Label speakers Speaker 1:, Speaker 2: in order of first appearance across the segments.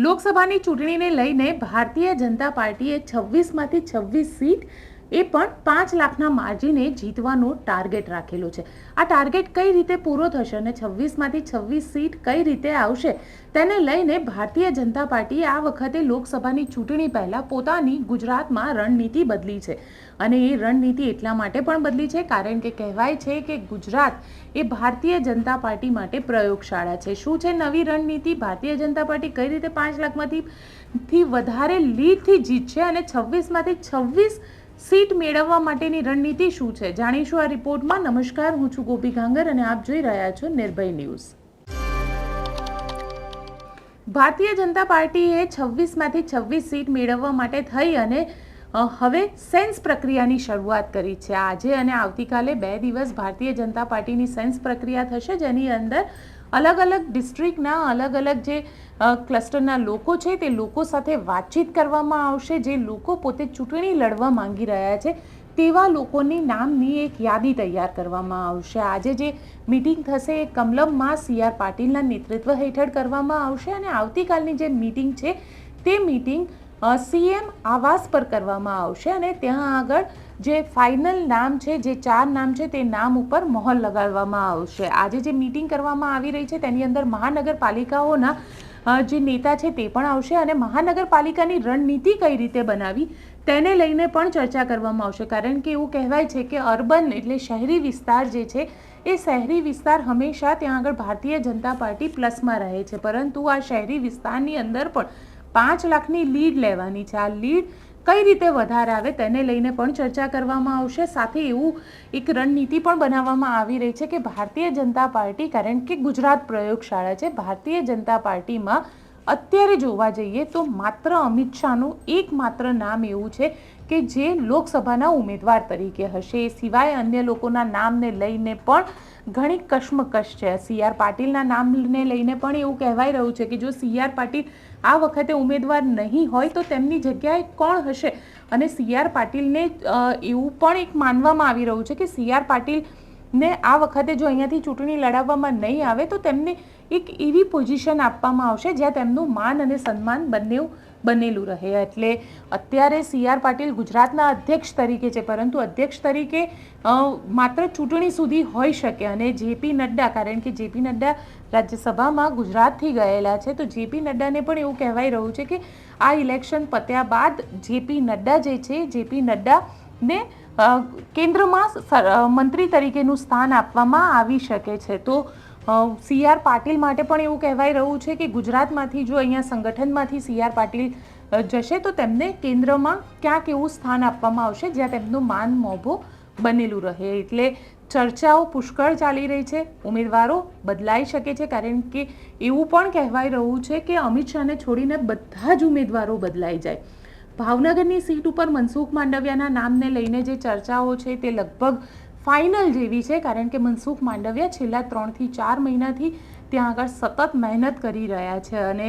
Speaker 1: લોકસભાની ચૂંટણીને લઈને ભારતીય જનતા પાર્ટીએ છવ્વીસમાંથી છવ્વીસ સીટ એ પણ પાંચ લાખના માર્જિને જીતવાનો ટાર્ગેટ રાખેલો છે. આ ટાર્ગેટ કઈ રીતે પૂરો થશે અને છવ્વીસમાંથી છવ્વીસ સીટ કઈ રીતે આવશે તેને લઈને ભારતીય જનતા પાર્ટીએ આ વખતે લોકસભાની ચૂંટણી પહેલાં પોતાની ગુજરાતમાં રણનીતિ બદલી છે. અને એ રણનીતિ એટલા માટે પણ બદલી છે કારણ કે કહેવાય છે કે ગુજરાત એ ભારતીય જનતા પાર્ટી માટે પ્રયોગશાળા છે. શું છે નવી રણનીતિ? ભારતીય જનતા પાર્ટી કઈ રીતે પાંચ લાખમાંથી વધારે લીડથી જીતશે અને છવ્વીસમાંથી છવ્વીસ સીટ મેળવવા માટેની રણનીતિ શું છે? જાણીશું આ રિપોર્ટમાં. નમસ્કાર, હું છું ગોપી ગાંગર અને આપ જોઈ રહ્યા છો નિર્ભય ન્યૂઝ. ભારતીય જનતા પાર્ટીએ છવ્વીસમાંથી છવ્વીસ સીટ મેળવવા માટે થઈ અને હવે સેન્સ પ્રક્રિયાની શરૂઆત કરી છે. આજે અને આવતીકાલે બે દિવસ ભારતીય જનતા પાર્ટીની સેન્સ પ્રક્રિયા થશે, જેની અંદર અલગ અલગ ડિસ્ટ્રિક્ટના અલગ અલગ જે ક્લસ્ટરના લોકો છે, તે લોકો સાથે વાતચીત કરવામાં આવશે. જે લોકો પોતે ચૂંટણી લડવા માંગી રહ્યા છે, તેવા લોકોની નામની એક યાદી તૈયાર કરવામાં આવશે. આજે જે મિટિંગ થશે, એ કમલમમાં સી આર પાટીલના નેતૃત્વ હેઠળ કરવામાં આવશે અને આવતીકાલની જે મિટિંગ છે, તે મિટિંગ સીએમ આવાસ પર કરવામાં આવશે અને ત્યાં આગળ જે ફાઇનલ નામ છે, જે ચાર નામ છે, તે નામ ઉપર મહોર લગાડવામાં આવશે. આજે જે મિટિંગ કરવામાં આવી રહી છે, તેની અંદર મહાનગરપાલિકાઓના જે નેતા છે તે પણ આવશે અને મહાનગરપાલિકાની રણનીતિ કઈ રીતે બનાવી તેને લઈને પણ ચર્ચા કરવામાં આવશે. કારણ કે એવું કહેવાય છે કે અર્બન એટલે શહેરી વિસ્તાર જે છે, એ શહેરી વિસ્તાર હંમેશા ત્યાં આગળ ભારતીય જનતા પાર્ટી પ્લસમાં રહે છે. પરંતુ આ શહેરી વિસ્તારની અંદર પણ પાંચ લાખની લીડ લેવાની છે. આ લીડ કઈ રીતે વધારે આવે તેને લઈને પણ ચર્ચા કરવામાં આવશે. સાથે એવું એક રણનીતિ પણ બનાવવામાં આવી રહી છે કે ભારતીય જનતા પાર્ટી, કારણ કે ગુજરાત પ્રયોગશાળા છે, ભારતીય જનતા પાર્ટીમાં અત્યારે જોવા જઈએ તો માત્ર અમિત શાહનું એકમાત્ર નામ એવું છે કે જે લોકસભાના ઉમેદવાર તરીકે હશે. એ સિવાય અન્ય લોકોના નામને લઈને પણ ઘણી કશ્મકશ છે. સી આર પાટીલના નામને લઈને પણ એવું કહેવાય રહ્યું છે કે જો સી આર પાટીલ આ વખતે ઉમેદવાર નહીં હોય તો તેમની જગ્યાએ કોણ હશે? અને સી આર પાટીલને એવું પણ એક માનવામાં આવી રહ્યું છે કે સી આર પાટીલ ને આ વખતે જો અહીંયાથી ચૂંટણી લડાવવામાં નહીં આવે, તો તેમને એક એવી પોઝિશન આપવામાં આવશે જ્યાં તેમનું માન અને સન્માન બંને બનેલું રહે. એટલે અત્યારે સી આર પાટીલ ગુજરાતના અધ્યક્ષ તરીકે છે, પરંતુ અધ્યક્ષ તરીકે માત્ર ચૂંટણી સુધી હોઈ શકે અને જેપી નડ્ડા, કારણ કે જેપી નડ્ડા રાજ્યસભામાં ગુજરાતથી ગયેલા છે, તો જેપી નડ્ડાને પણ એવું કહેવાય રહ્યું છે કે આ ઇલેક્શન પત્યા બાદ જેપી નડ્ડા જે છે જેપી નડ્ડાને કેન્દ્રમાં મંત્રી તરીકેનું સ્થાન આપવામાં આવી શકે છે. તો સી આર પાટીલ માટે પણ એવું કહેવાય રહ્યું છે કે ગુજરાતમાંથી જો અહીંયા સંગઠનમાંથી સી આર પાટીલ જશે, તો તેમને કેન્દ્રમાં ક્યાંક એવું સ્થાન આપવામાં આવશે જ્યાં તેમનું માન મોભો બનેલું રહે. એટલે ચર્ચાઓ પુષ્કળ ચાલી રહી છે. ઉમેદવારો બદલાઈ શકે છે, કારણ કે એવું પણ કહેવાય રહ્યું છે કે અમિત શાહને છોડીને બધા જ ઉમેદવારો બદલાઈ જાય. ભાવનગરની સીટ ઉપર મનસુખ માંડવિયાના નામને લઈને જે ચર્ચાઓ છે તે લગભગ ફાઇનલ જેવી છે, કારણ કે મનસુખ માંડવિયા છેલ્લા ત્રણથી ચાર મહિનાથી ત્યાં આગળ સતત મહેનત કરી રહ્યા છે અને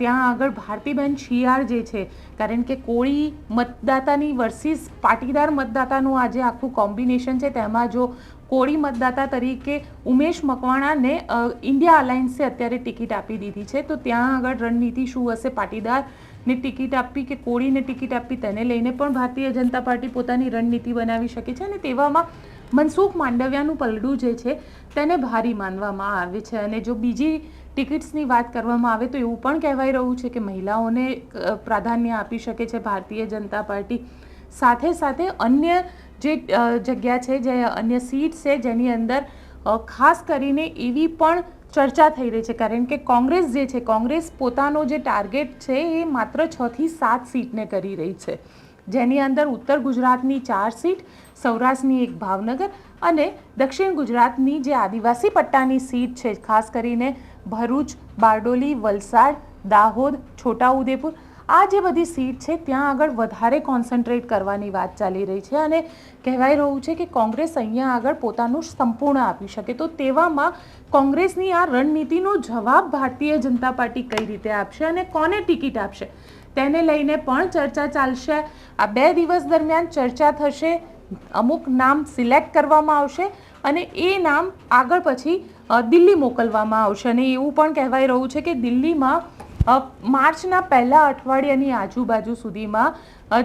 Speaker 1: ત્યાં આગળ ભારતીબેન શિયાળ જે છે, કારણ કે કોળી મતદાતાની વર્સિસ પાટીદાર મતદાતાનું આજે આખું કોમ્બિનેશન છે. તેમાં જો કોળી મતદાતા તરીકે ઉમેશ મકવાણાને ઇન્ડિયા અલાયન્સે અત્યારે ટિકિટ આપી દીધી છે, તો ત્યાં આગળ રણનીતિ શું હશે? પાટીદારને ટિકિટ આપવી કે કોળીને ટિકિટ આપવી તેને લઈને પણ ભારતીય જનતા પાર્ટી પોતાની રણનીતિ બનાવી શકે છે અને તેવામાં મનસુખ માંડવિયાનું પલડું જે છે તેને ભારી માનવામાં આવે છે. અને જો બીજી ટિકિટ્સની વાત કરવામાં આવે તો એવું પણ કહેવાય રહ્યું છે કે મહિલાઓને પ્રાધાન્ય આપી શકે છે ભારતીય જનતા પાર્ટી. સાથે સાથે અન્ય જે જગ્યા છે, જે અન્ય સીટ છે જેની અંદર ખાસ કરીને એવી પણ ચર્ચા થઈ રહી છે. કારણ કે કોંગ્રેસ જે છે, કોંગ્રેસ પોતાનો જે ટાર્ગેટ છે, એ માત્ર છ થી સાત સીટને કરી રહી છે. જેની અંદર ઉત્તર ગુજરાતની ચાર સીટ, સૌરાષ્ટ્રની એક ભાવનગર અને દક્ષિણ ગુજરાતની જે આદિવાસી પટ્ટાની સીટ છે, ખાસ કરીને ભરૂચ, બારડોલી, વલસાડ, દાહોદ, છોટાઉદેપુર આ જે બધી સીટ છે, ત્યાં આગળ વધારે કોન્સન્ટ્રેટ કરવાની વાત ચાલી રહી છે અને કહેવાય રહ્યું છે કે કોંગ્રેસ અહીંયા આગળ પોતાનું સંપૂર્ણ આપી શકે. તો તેવામાં કોંગ્રેસની આ રણનીતિનો જવાબ ભારતીય જનતા પાર્ટી કઈ રીતે આપશે અને કોને ટિકિટ આપશે? તેને લઈને પણ ચર્ચા ચાલશે. આ બે દિવસ દરમિયાન ચર્ચા થશે. અમુક નામ સિલેક્ટ કરવામાં આવશે અને એ નામ આગળ પછી દિલ્હી મોકલવામાં આવશે. અને એવું પણ કહેવાય રહ્યું છે કે દિલ્હીમાં માર્ચના પહેલા અઠવાડિયાની આજુબાજુ સુધીમાં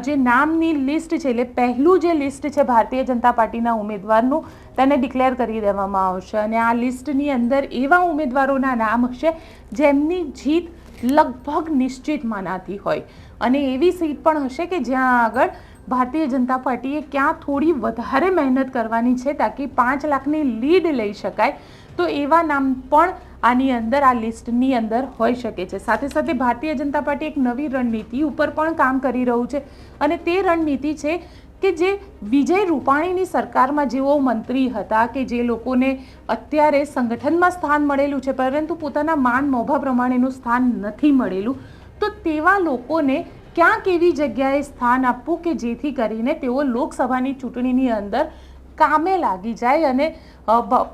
Speaker 1: જે નામની લિસ્ટ છે, એટલે પહેલું જે લિસ્ટ છે ભારતીય જનતા પાર્ટીના ઉમેદવારનું, તેને ડિક્લેર કરી દેવામાં આવશે. અને આ લિસ્ટની અંદર એવા ઉમેદવારોના નામ હશે, જેમની જીત લગભગ નિશ્ચિત મનાતી હોય. અને એવી સીટ પણ હશે કે જ્યાં આગળ ભારતીય જનતા પાર્ટીએ ક્યાં થોડી વધારે મહેનત કરવાની છે તાકી પાંચ લાખની લીડ લઈ શકાય, તો એવા નામ પણ આની અંદર, આ લિસ્ટની અંદર હોઈ શકે છે. સાથે સાથે ભારતીય જનતા પાર્ટી એક નવી રણનીતિ ઉપર પણ કામ કરી રહ્યું છે અને તે રણનીતિ છે કે જે વિજય રૂપાણીની સરકારમાં જેઓ મંત્રી હતા કે જે લોકોને અત્યારે સંગઠનમાં સ્થાન મળેલું છે, પરંતુ પોતાના માન મોભા પ્રમાણેનું સ્થાન નથી મળેલું, તો તેવા લોકોને ક્યાંક એવી જગ્યાએ સ્થાન આપવું કે જેથી કરીને તેઓ લોકસભાની ચૂંટણીની અંદર કામે લાગી જાય અને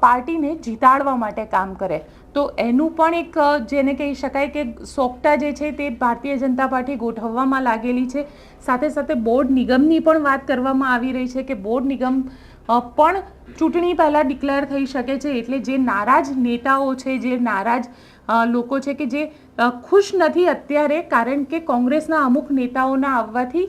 Speaker 1: પાર્ટીને જીતાડવા માટે કામ કરે. તો એનું પણ એક જેને કહી શકાય કે સોગટા જે છે તે ભારતીય જનતા પાર્ટી ગોઠવવામાં લાગેલી છે. સાથે સાથે બોર્ડ નિગમની પણ વાત કરવામાં આવી રહી છે કે બોર્ડ નિગમ પણ ચૂંટણી પહેલાં ડિક્લેર થઈ શકે છે એટલે જે નારાજ નેતાઓ છે, જે નારાજ લોકો છે કે જે ખુશ નથી અત્યારે કારણ કે કોંગ્રેસના અમુક નેતાઓના આવવાથી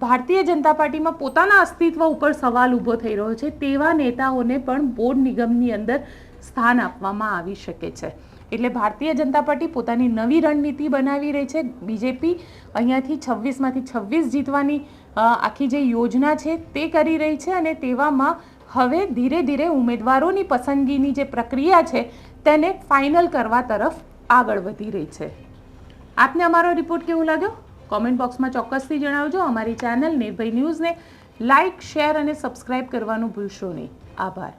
Speaker 1: ભારતીય જનતા પાર્ટીમાં પોતાના અસ્તિત્વ ઉપર સવાલ ઊભો થઈ રહ્યો છે. તેવા નેતાઓને પણ બોર્ડ નિગમની અંદર સ્થાન આપવામાં આવી શકે છે. એટલે ભારતીય જનતા પાર્ટી પોતાની નવી રણનીતિ બનાવી રહી છે. બીજેપી અહીંયાથી છવ્વીસમાંથી છવ્વીસ જીતવાની આખી જે યોજના છે તે કરી રહી છે અને તેવામાં હવે ધીરે ધીરે ઉમેદવારોની પસંદગીની જે પ્રક્રિયા છે તેને ફાઇનલ કરવા તરફ આગળ વધી રહી છે. આપને અમારો રિપોર્ટ કેવો લાગ્યો? કોમેન્ટ બોક્સમાં ચોક્કસથી જણાવજો. અમારી ચેનલ નિર્ભય ન્યૂઝને લાઇક શેર અને સબસ્ક્રાઇબ કરવાનું ભૂલશો નહીં. આભાર.